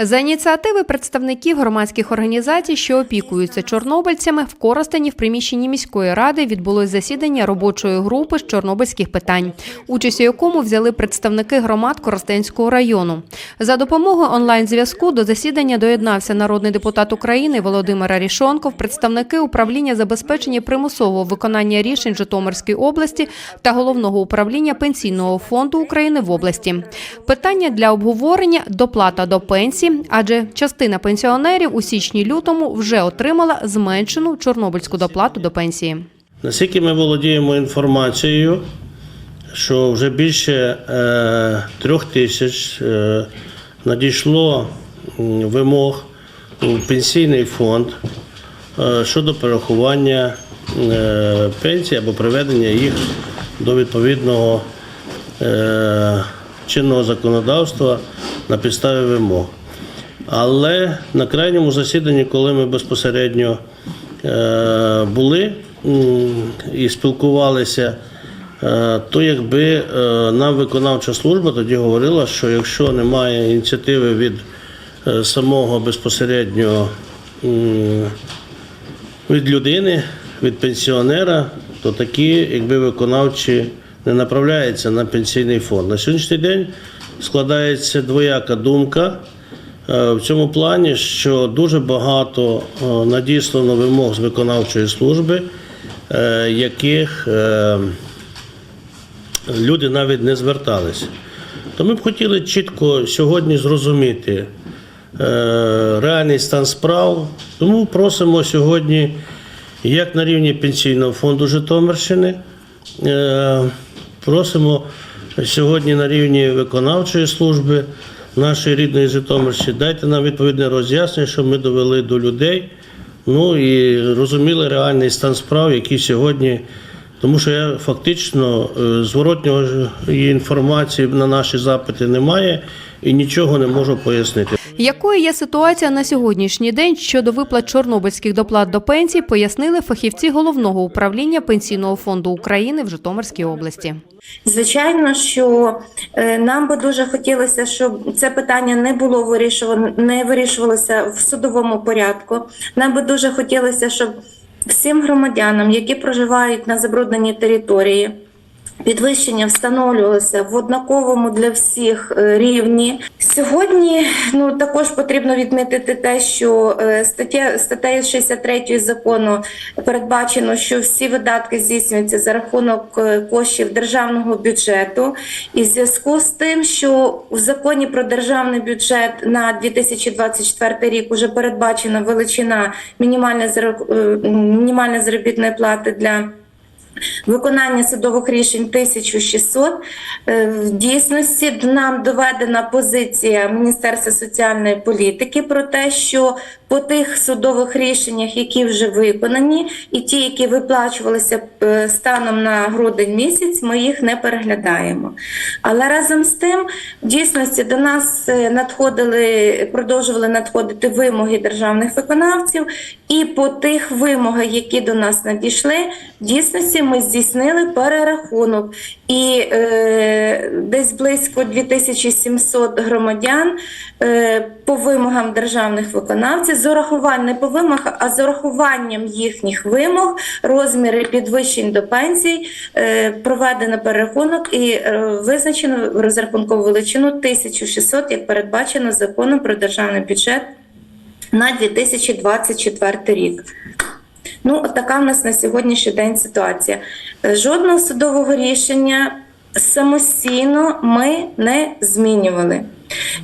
За ініціативи представників громадських організацій, що опікуються чорнобильцями, в Коростені в приміщенні міської ради відбулось засідання робочої групи з чорнобильських питань, участь у якому взяли представники громад Коростенського району. За допомогою онлайн-зв'язку до засідання доєднався народний депутат України Володимир Арішонков, представники управління забезпечення примусового виконання рішень Житомирської області та головного управління пенсійного фонду України в області. Питання для обговорення доплата до пенсії, адже частина пенсіонерів у січні-лютому вже отримала зменшену чорнобильську доплату до пенсії. Наскільки ми володіємо інформацією, що вже більше е, трьох тисяч е, надійшло вимог у пенсійний фонд е, щодо перерахування пенсій або приведення їх до відповідного чинного законодавства на підставі вимог. Але на крайньому засіданні, коли ми безпосередньо е, були і спілкувалися, е, то якби е, нам виконавча служба тоді говорила, що якщо немає ініціативи від самого безпосередньо від людини, від пенсіонера, то такі, якби виконавчі не направляються на пенсійний фонд. На сьогоднішній день складається двояка думка в цьому плані, що дуже багато е, надіслано вимог з виконавчої служби, е, яких е, люди навіть не зверталися. То ми б хотіли чітко сьогодні зрозуміти е, реальний стан справ. Тому просимо сьогодні, як на рівні Пенсійного фонду Житомирщини, е, просимо сьогодні на рівні виконавчої служби нашої рідної Житомирщини, дайте нам відповідне роз'яснення, щоб ми довели до людей. Ну і розуміли реальний стан справ, який сьогодні. Тому що я фактично е, зворотньої інформації на наші запити немає і нічого не можу пояснити. Якою є ситуація на сьогоднішній день щодо виплат чорнобильських доплат до пенсій, пояснили фахівці головного управління пенсійного фонду України в Житомирській області. Звичайно, що е, нам би дуже хотілося, щоб це питання не було вирішувано, не вирішувалося в судовому порядку. Нам би дуже хотілося, щоб всім громадянам, які проживають на забрудненій території, Підвищення встановлювалося в однаковому для всіх е, рівні. Сьогодні ну також потрібно відмітити те, що е, стаття статтею 63 закону передбачено, що всі видатки здійснюються за рахунок е, коштів державного бюджету, і в зв'язку з тим, що в законі про державний бюджет на 2024 рік вже передбачена величина мінімальної заробітної плати для Виконання судових рішень 1600. Е, В дійсності нам доведена позиція Міністерства соціальної політики про те, що по тих судових рішеннях, які вже виконані, і ті, які виплачувалися е, станом на грудень місяць, ми їх не переглядаємо. Але разом з тим, в дійсності до нас е, надходили, продовжували надходити вимоги державних виконавців, і по тих вимогах, які до нас надійшли, в дійсності ми здійснили перерахунок. І е, десь близько 2700 громадян е, по вимогам державних виконавців, з урахуванням не по вимогах, а з урахуванням їхніх вимог, розміри підвищень до пенсій, е, проведено перерахунок і е, визначено розрахункову величину 1600, як передбачено законом про державний бюджет на 2024 рік. Ну, от така в нас на сьогоднішній день ситуація. Е, Жодного судового рішення самостійно ми не змінювали.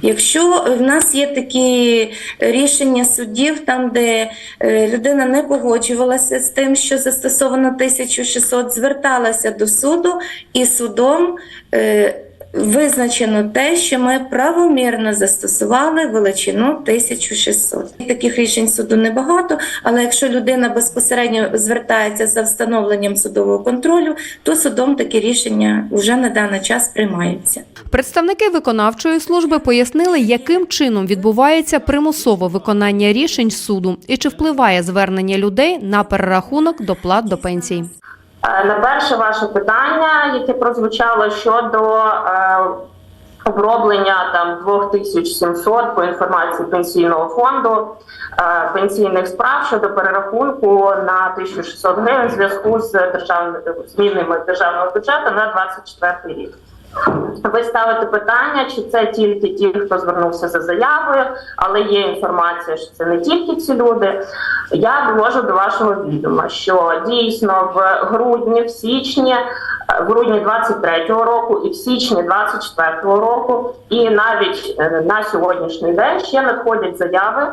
Якщо в нас є такі рішення судів, там де е, людина не погоджувалася з тим, що застосовано 1600, зверталася до суду, і судом е, визначено те, що ми правомірно застосували величину 1600. Таких рішень суду небагато, але якщо людина безпосередньо звертається за встановленням судового контролю, то судом такі рішення вже на даний час приймаються. Представники виконавчої служби пояснили, яким чином відбувається примусове виконання рішень суду і чи впливає звернення людей на перерахунок доплат до пенсій. Е, На перше ваше питання, яке прозвучало щодо е, оброблення там 2700 по інформації пенсійного фонду е, пенсійних справ щодо перерахунку на 1600 гривень в зв'язку з державними змінами державного бюджету на 24 рік. Ви ставите питання, чи це тільки ті, хто звернувся за заявою, але є інформація, що це не тільки ці люди. Я довожу до вашого відома, що дійсно в грудні, в січні, е, в грудні 23-го року і в січні 24-го року, і навіть е, на сьогоднішній день ще надходять заяви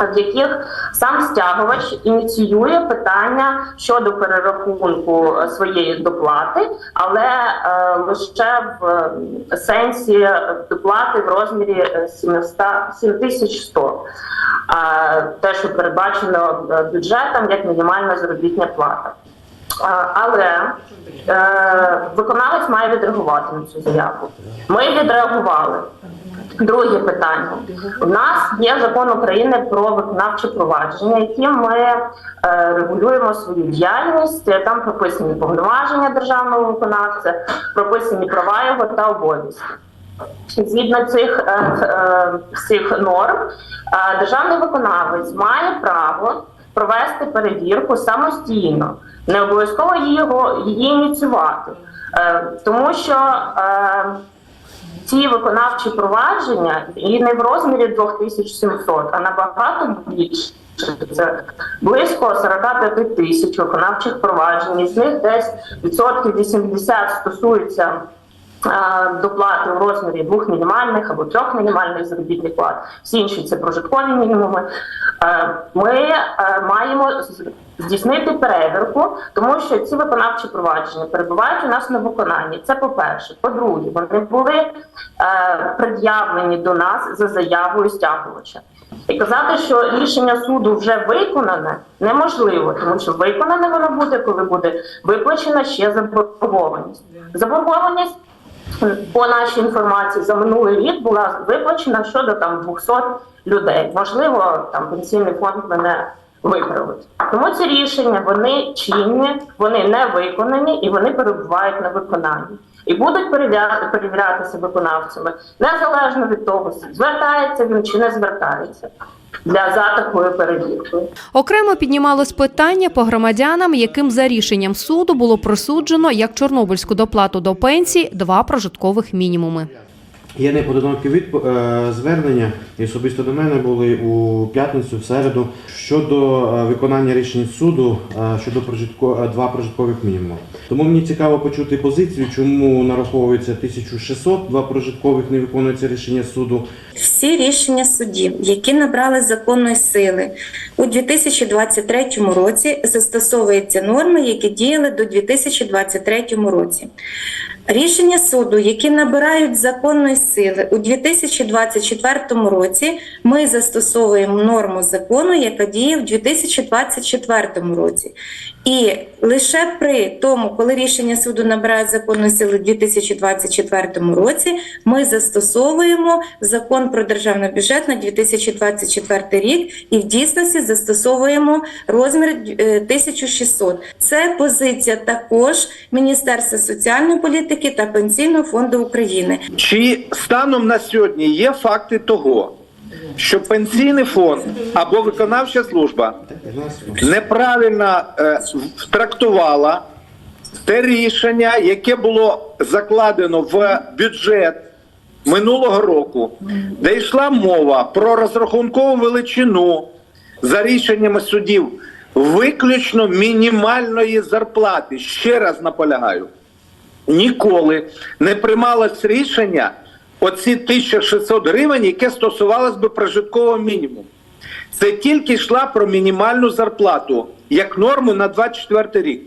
в яких сам стягувач ініціює питання щодо перерахунку е, своєї доплати, але е, лише в е, сенсі доплати в розмірі е, 700 7100. А те, що передбачено е, бюджетом як мінімальна заробітня плата. Але е, виконавець має відреагувати на цю заяву. Ми відреагували. Друге питання. У нас є закон України про виконавче провадження, яким ми е, регулюємо свою діяльність. Там прописані повноваження державного виконавця, прописані права його та обов'язки. Згідно цих е, е, всіх норм, державний виконавець має право провести перевірку самостійно, не обов'язково її ініціювати, тому що ці виконавчі провадження і не в розмірі 2700, а набагато більше. Це близько 45 тисяч виконавчих проваджень. З них десь відсотків 80 стосуються е, доплати в розмірі двох мінімальних або трьох мінімальних заробітних плат. Всі інші це прожиткові мінімуми. Е, Ми е, маємо здійснити перевірку, тому що ці виконавчі провадження перебувають у нас на виконанні. Це по-перше. По-друге, вони були е, пред'явлені до нас за заявою стягувача. І казати, що рішення суду вже виконане, неможливо, тому що виконане воно буде, коли буде виплачена ще заборгованість. Заборгованість по нашій інформації за минулий рік була виплачена щодо там 200 людей. Можливо, там пенсійний фонд мене виправить. Тому ці рішення вони чинні, вони не виконані і вони перебувають на виконанні. І будуть перевіряти, перевірятися виконавцями незалежно від того, звертається він чи не звертається для за такою. Окремо піднімалось питання по громадянам, яким за рішенням суду було присуджено як чорнобильську доплату до пенсії два прожиткових мінімуми. Є непоодинокі відп... е, звернення, і особисто до мене були у п'ятницю, в середу, щодо е, виконання рішень суду е, щодо прожитко... два прожиткових мінімуми. Тому мені цікаво почути позицію, чому нараховується 1600, два прожиткових не виконується рішення суду. Всі рішення судів, які набрали законної сили у 2023 році, застосовуються норми, які діяли до 2023 році. Рішення суду, які набирають законної сили у 2024 році, ми застосовуємо норму закону, яка діє в 2024 році. І лише при тому, коли рішення суду набирають законної сили в 2024 році, ми застосовуємо закон про державний бюджет на 2024 рік і в дійсності застосовуємо розмір е, 1600. Це позиція також Міністерства соціальної політики та Пенсійного фонду України. Чи станом на сьогодні є факти того, що пенсійний фонд або виконавча служба неправильно е, трактувала те рішення, яке було закладено в бюджет минулого року, де йшла мова про розрахункову величину за рішеннями судів виключно мінімальної зарплати. Ще раз наполягаю ніколи не приймалось рішення оці 1600 гривень, яке стосувалось би прожиткового мінімуму. Це тільки йшла про мінімальну зарплату як норму на 24 рік.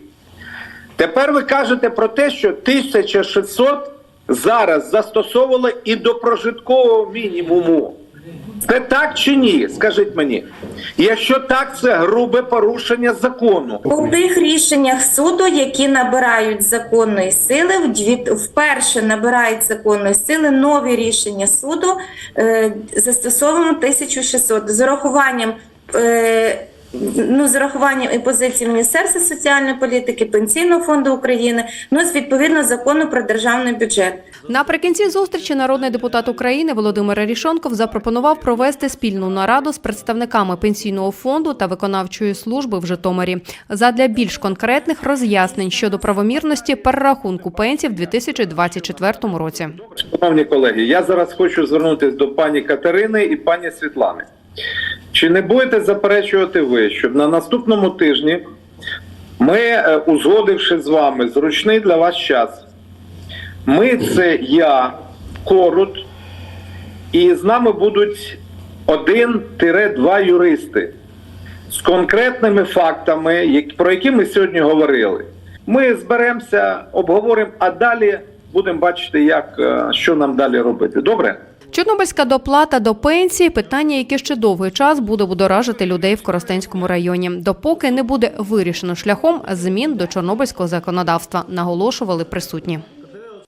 Тепер ви кажете про те, що 1600 зараз застосовували і до прожиткового мінімуму. Це так чи ні? Скажіть мені. Якщо так, це грубе порушення закону. У тих рішеннях суду, які набирають законної сили, вперше набирають законної сили нові рішення суду, е, застосовуємо 1600 з урахуванням. Ну, з урахуванням і позиції Міністерства соціальної політики, Пенсійного фонду України, ну з відповідно закону про державний бюджет. Наприкінці зустрічі народний депутат України Володимир Рішонков запропонував провести спільну нараду з представниками пенсійного фонду та виконавчої служби в Житомирі задля більш конкретних роз'яснень щодо правомірності перерахунку пенсій в 2024 році. Шановні колеги, я зараз хочу звернутися до пані Катерини і пані Світлани. Чи не будете заперечувати ви, щоб на наступному тижні ми, е, узгодивши з вами зручний для вас час, ми це я, Корут, і з нами будуть один-два юристи з конкретними фактами, про які ми сьогодні говорили. Ми зберемося, обговоримо, а далі будемо бачити, як, е, що нам далі робити. Добре? Чорнобильська доплата до пенсії питання, яке ще довгий час буде будоражити людей в Коростенському районі, допоки не буде вирішено шляхом змін до чорнобильського законодавства, наголошували присутні.